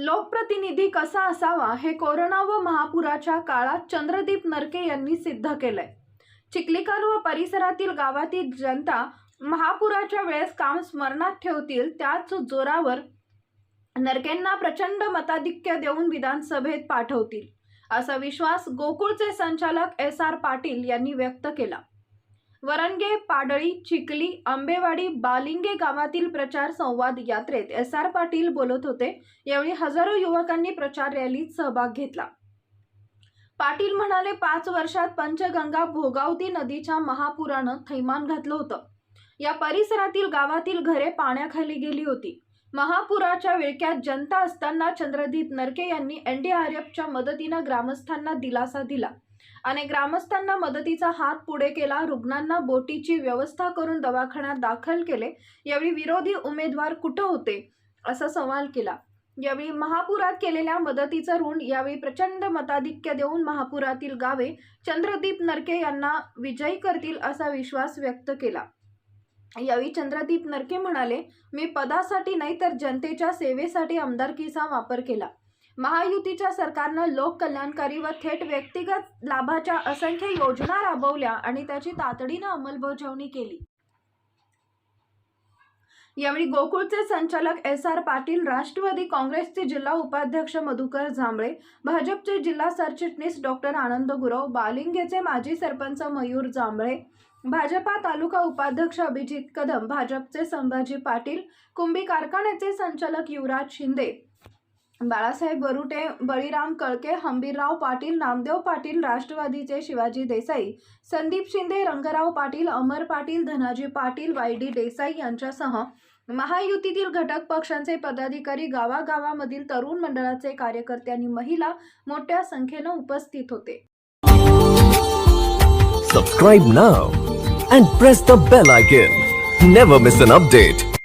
लोकप्रतिनिधी कसा असावा हे कोरोना व महापुराच्या काळात चंद्रदीप नरके यांनी सिद्ध केलंय. चिखलीकर व परिसरातील गावातील जनता महापुराच्या वेळेस काम स्मरणात ठेवतील त्याच जोरावर नरकेंना प्रचंड मताधिक्य देऊन विधानसभेत पाठवतील असा विश्वास गोकुळचे संचालक एस आर पाटील यांनी व्यक्त केला. वरंगे पाडळी चिखली आंबेवाडी बालिंगे गावातील प्रचार संवाद यात्रेत एस आर पाटील बोलत होते. यावेळी हजारो युवकांनी प्रचार रॅलीत सहभाग घेतला. पाटील म्हणाले पाच वर्षात पंचगंगा भोगावती नदीच्या महापुरानं थैमान घातलं होतं. या परिसरातील गावातील घरे पाण्याखाली गेली होती. महापुराच्या विळक्यात जनता असताना चंद्रदीप नरके यांनी एनडीआरएफच्या मदतीनं ग्रामस्थांना दिलासा दिला. आणि ग्रामस्थांना मदतीचा हात पुढे केला रुग्णांना बोटीची व्यवस्था करून दवाखान्यात दाखल केले यावेळी विरोधी उमेदवार कुठं होते? असा सवाल केला. यावेळी महापुरात केलेल्या मदतीचं ऋण यावेळी प्रचंड मताधिक्य देऊन महापुरातील गावे चंद्रदीप नरके यांना विजयी करतील असा विश्वास व्यक्त केला. यावेळी चंद्रदीप नरके म्हणाले मी पदासाठी नाही तर जनतेच्या सेवेसाठी आमदारकीचा वापर केला. महायुतीच्या सरकारनं लोककल्याणकारी व थेट व्यक्तिगत लाभाच्या असंख्य योजना राबवल्या आणि त्याची तातडीनं अंमलबजावणी केली. यावेळी गोकुळचे संचालक एस आर पाटील राष्ट्रवादी काँग्रेसचे जिल्हा उपाध्यक्ष मधुकर झांबळे भाजपचे जिल्हा सरचिटणीस डॉक्टर आनंद गुरव बालिंगेचे माजी सरपंच मयूर जांभळे भाजपा तालुका उपाध्यक्ष अभिजित कदम भाजपचे संभाजी पाटील कुंभी कारखान्याचे संचालक युवराज शिंदे बाळासाहेब बरुटे बळीराम कळके हंबीरराव पाटील नामदेव पाटील राष्ट्रवादीचे शिवाजी देसाई संदीप शिंदे रंगराव पाटील अमर पाटील धनाजी पाटील वाय डी देसाई यांच्यासह महायुतीतील घटक पक्षांचे पदाधिकारी गावागावामधील तरुण मंडळाचे कार्यकर्ते आणि महिला मोठ्या संख्येनं उपस्थित होते. Subscribe now and press the bell icon never miss an update